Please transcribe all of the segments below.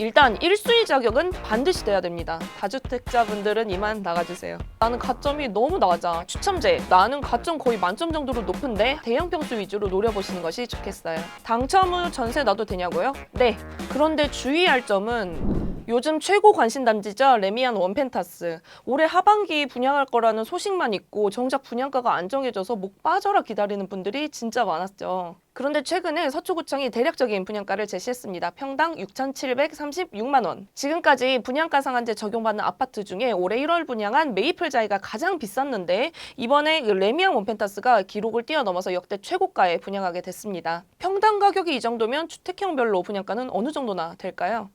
일단 1순위 자격은 반드시 돼야 됩니다. 다주택자분들은 이만 나가주세요. 나는 가점이 너무 낮아. 추첨제. 나는 가점 거의 만점 정도로 높은데 대형 평수 위주로 노려보시는 것이 좋겠어요. 당첨 후 전세 놔도 되냐고요? 네. 그런데 주의할 점은 요즘 최고 관심 단지죠 레미안 원펜타스 올해 하반기 분양할 거라는 소식만 있고 정작 분양가가 안 정해져서 목 빠져라 기다리는 분들이 진짜 많았죠. 그런데 최근에 서초구청이 대략적인 분양가를 제시했습니다. 평당 6,736만 원. 지금까지 분양가 상한제 적용받는 아파트 중에 올해 1월 분양한 메이플자이가 가장 비쌌는데 이번에 그 레미안 원펜타스가 기록을 뛰어넘어서 역대 최고가에 분양하게 됐습니다. 평당 가격이 이 정도면 주택형별로 분양가는 어느 정도나 될까요?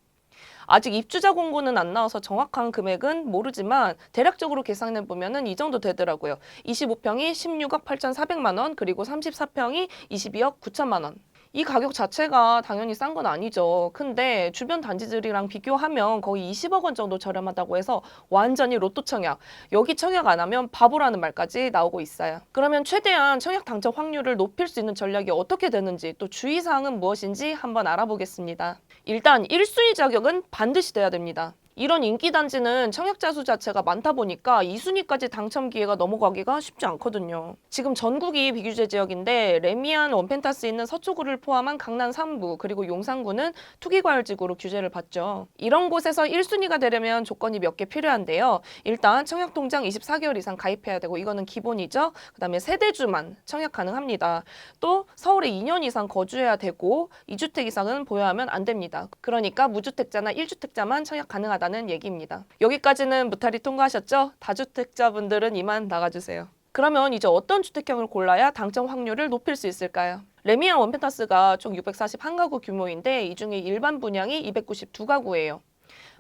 아직 입주자 공고는 안 나와서 정확한 금액은 모르지만 대략적으로 계산해 보면은 이 정도 되더라고요. 25평이 16억 8,400만 원, 그리고 34평이 22억 9천만 원. 이 가격 자체가 당연히 싼 건 아니죠. 근데 주변 단지들이랑 비교하면 거의 20억 원 정도 저렴하다고 해서 완전히 로또 청약. 여기 청약 안 하면 바보라는 말까지 나오고 있어요. 그러면 최대한 청약 당첨 확률을 높일 수 있는 전략이 어떻게 되는지 또 주의사항은 무엇인지 한번 알아보겠습니다. 일단 1순위 자격은 반드시 돼야 됩니다. 이런 인기 단지는 청약자 수 자체가 많다 보니까 2순위까지 당첨 기회가 넘어가기가 쉽지 않거든요. 지금 전국이 비규제 지역인데 레미안 원펜타스 있는 서초구를 포함한 강남 3구 그리고 용산구는 투기과열지구로 규제를 받죠. 이런 곳에서 1순위가 되려면 조건이 몇 개 필요한데요. 일단 청약 통장 24개월 이상 가입해야 되고 이거는 기본이죠. 그다음에 세대주만 청약 가능합니다. 또 서울에 2년 이상 거주해야 되고 2주택 이상은 보유하면 안 됩니다. 그러니까 무주택자나 1주택자만 청약 가능하다 는 얘기입니다. 여기까지는 무탈이 통과하셨죠? 다주택자분들은 이만 나가주세요. 그러면 이제 어떤 주택형을 골라야 당첨 확률을 높일 수 있을까요? 레미안 원펜타스가 총 641가구 규모인데 이 중에 일반 분양이 292가구예요.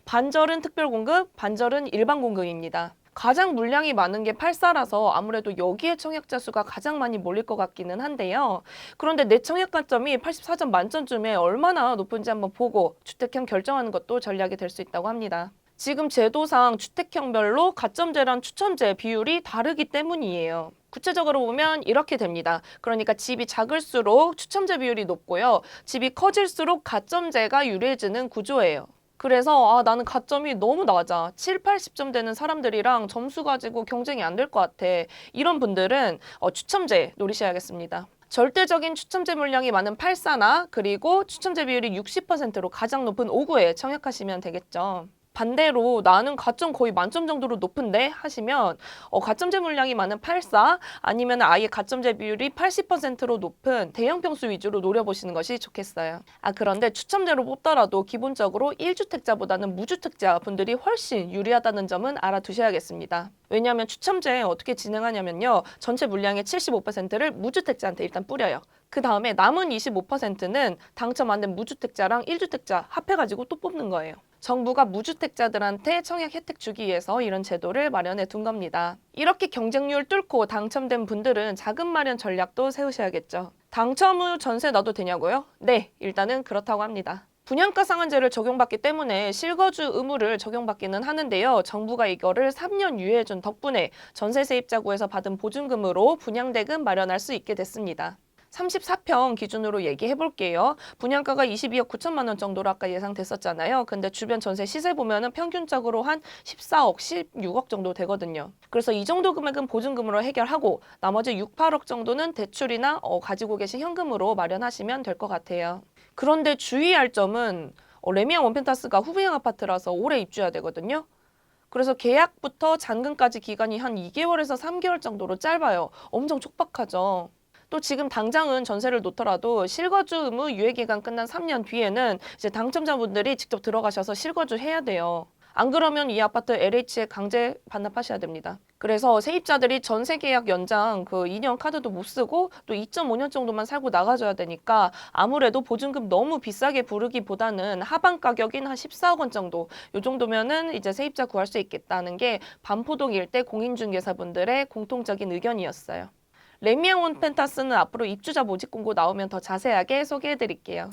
반절은 특별 공급, 반절은 일반 공급입니다. 가장 물량이 많은 게 84라서 아무래도 여기에 청약자 수가 가장 많이 몰릴 것 같기는 한데요. 그런데 내 청약 가점이 84점 만점쯤에 얼마나 높은지 한번 보고 주택형 결정하는 것도 전략이 될 수 있다고 합니다. 지금 제도상 주택형별로 가점제랑 추첨제 비율이 다르기 때문이에요. 구체적으로 보면 이렇게 됩니다. 그러니까 집이 작을수록 추첨제 비율이 높고요. 집이 커질수록 가점제가 유리해지는 구조예요. 그래서 아 나는 가점이 너무 낮아. 7, 80점 되는 사람들이랑 점수 가지고 경쟁이 안 될 것 같아. 이런 분들은 어, 추첨제 노리셔야겠습니다. 절대적인 추첨제 물량이 많은 84나 그리고 추첨제 비율이 60%로 가장 높은 5구에 청약하시면 되겠죠. 반대로 나는 가점 거의 만점 정도로 높은데 하시면 어, 가점제 물량이 많은 84 아니면 아예 가점제 비율이 80%로 높은 대형 평수 위주로 노려보시는 것이 좋겠어요. 아 그런데 추첨제로 뽑더라도 기본적으로 1주택자보다는 무주택자 분들이 훨씬 유리하다는 점은 알아두셔야겠습니다. 왜냐하면 추첨제 어떻게 진행하냐면요. 전체 물량의 75%를 무주택자한테 일단 뿌려요. 그 다음에 남은 25%는 당첨 안 된 무주택자랑 1주택자 합해가지고 또 뽑는 거예요. 정부가 무주택자들한테 청약 혜택 주기 위해서 이런 제도를 마련해 둔 겁니다. 이렇게 경쟁률 뚫고 당첨된 분들은 자금 마련 전략도 세우셔야겠죠. 당첨 후 전세 놔도 되냐고요? 네, 일단은 그렇다고 합니다. 분양가 상한제를 적용받기 때문에 실거주 의무를 적용받기는 하는데요. 정부가 이거를 3년 유예해준 덕분에 전세 세입자 구에서 받은 보증금으로 분양대금 마련할 수 있게 됐습니다. 34평 기준으로 얘기해 볼게요. 분양가가 22억 9천만 원 정도로 아까 예상됐었잖아요. 근데 주변 전세 시세 보면은 평균적으로 한 14억, 16억 정도 되거든요. 그래서 이 정도 금액은 보증금으로 해결하고 나머지 6, 8억 정도는 대출이나 어, 가지고 계신 현금으로 마련하시면 될 것 같아요. 그런데 주의할 점은 어, 레미안 원펜타스가 후분양 아파트라서 올해 입주해야 되거든요. 그래서 계약부터 잔금까지 기간이 한 2개월에서 3개월 정도로 짧아요. 엄청 촉박하죠. 또 지금 당장은 전세를 놓더라도 실거주 의무 유예 기간 끝난 3년 뒤에는 이제 당첨자분들이 직접 들어가셔서 실거주 해야 돼요. 안 그러면 이 아파트 LH에 강제 반납하셔야 됩니다. 그래서 세입자들이 전세 계약 연장 그 2년 카드도 못 쓰고 또 2.5년 정도만 살고 나가줘야 되니까 아무래도 보증금 너무 비싸게 부르기보다는 하반 가격인 한 14억 원 정도 요 정도면은 이제 세입자 구할 수 있겠다는 게 반포동 일대 공인중개사분들의 공통적인 의견이었어요. 레미안 원펜타스는 앞으로 입주자 모집 공고 나오면 더 자세하게 소개해 드릴게요.